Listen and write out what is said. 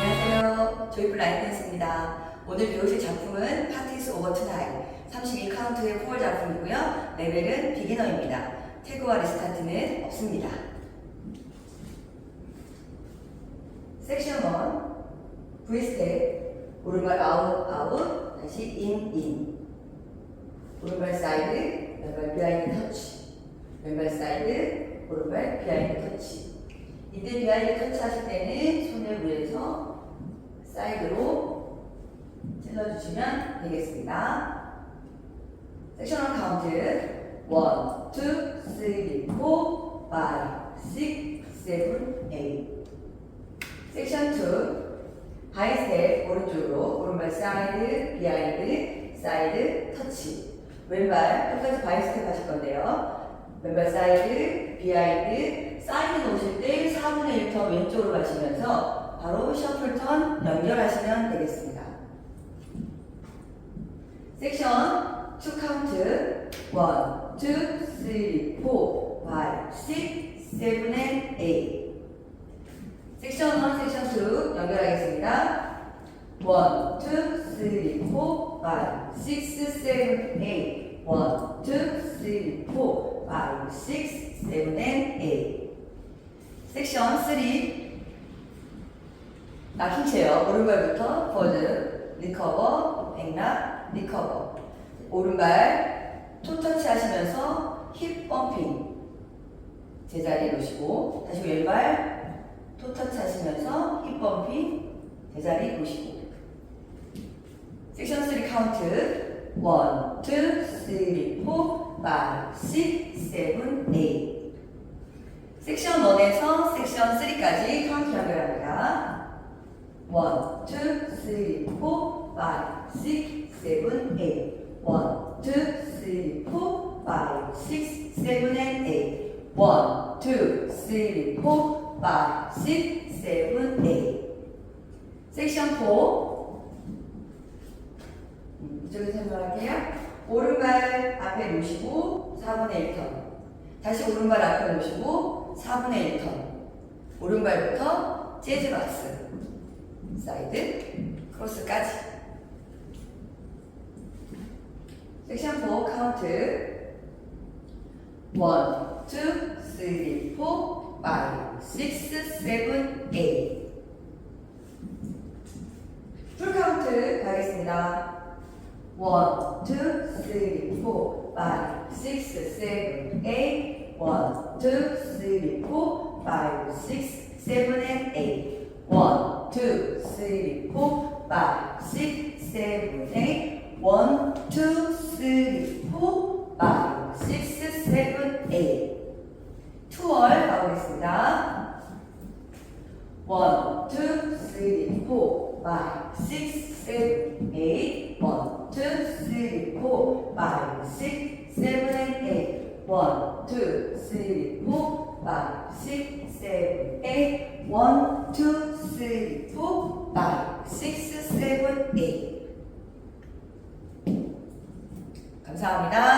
안녕하세요. 조이풀 라이트댄스입니다. 오늘 배우실 작품은 파티스 오버 투나잇 32 카운트의 포월 작품이고요. 레벨은 비기너입니다. 태그와 리스타트는 없습니다. 섹션 1 V스텝 오른발 아웃 아웃 다시 인 인. 오른발 사이드 왼발 비하인드 터치 왼발 사이드 오른발 비하인드 터치. 이때 비하인드 터치 하실 때는 손을 위에서 사이드로 찔러주시면 되겠습니다. 섹셔널 카운트 1, 2, 3, 4, 5, 6, 7, 8 섹션 2 바이스텝 오른쪽으로 오른발 사이드 비하인드 사이드 터치. 왼발 똑같이 바이스텝 하실 건데요 왼발 사이드 비하인드 사이드 놓으실 때 4분의 1턴 왼쪽으로 가시면서 바로 셔플 턴 연결하시면 되겠습니다. 섹션 2 카운트 1, 2, 3, 4, 5, 6, 7, and 8 섹션 1, 섹션 2 연결하겠습니다. 1, 2, 3, 4, 5, 6, 7, 8 1, 2, 3, 4, 5, 6, 7, and 8 섹션 3 락킹 체어. 오른발부터 포드 리커버 백락 리커버 오른발 토터치 하시면서 힙 펌핑 제자리에 놓으시고 다시 왼발 토터치 하시면서 힙 펌핑 제자리 놓으시고. 섹션 3 카운트 1, 2, 3, 4, 5, 6, 7, 8 섹션 1에서 섹션 3까지 카운트 연결합니다. 1, 2, 3, 4, 5, 6, 7, 8 1, 2, 3, 4, 5, 6, 7, and 8 1, 2, 3, 4, 5, 6, 7, 8 섹션 4 음, 이쪽에서 설명할게요. 오른발 앞에 놓으시고 4분의 1턴. 다시 오른발 앞에 놓으시고 4분의 1턴. 오른발부터 재즈 박스 사이드 크로스까지. 섹션 4 카운트. 1, 2, 3, 4, 5, 6, 7, 8 풀 카운트 가겠습니다 1, 2, 3, 4, 5, 6, 7, 8 1, 2, 3, 4, 5, 6, 7, and 8 1, 2, 3, 4, 5, 6, 7, 8 1, 2, 3, 4, 5, 6, 7, 8 투월 가보겠습니다. 1, 2, 3, 4, 5, 6, 7, 8 1, 2, 3, 4, 5, 6, 7, and 8 1, 2, 3, 4, 5, 6, 7, 8 1, 2, 3, 4, 5, 6, 7, 8 감사합니다.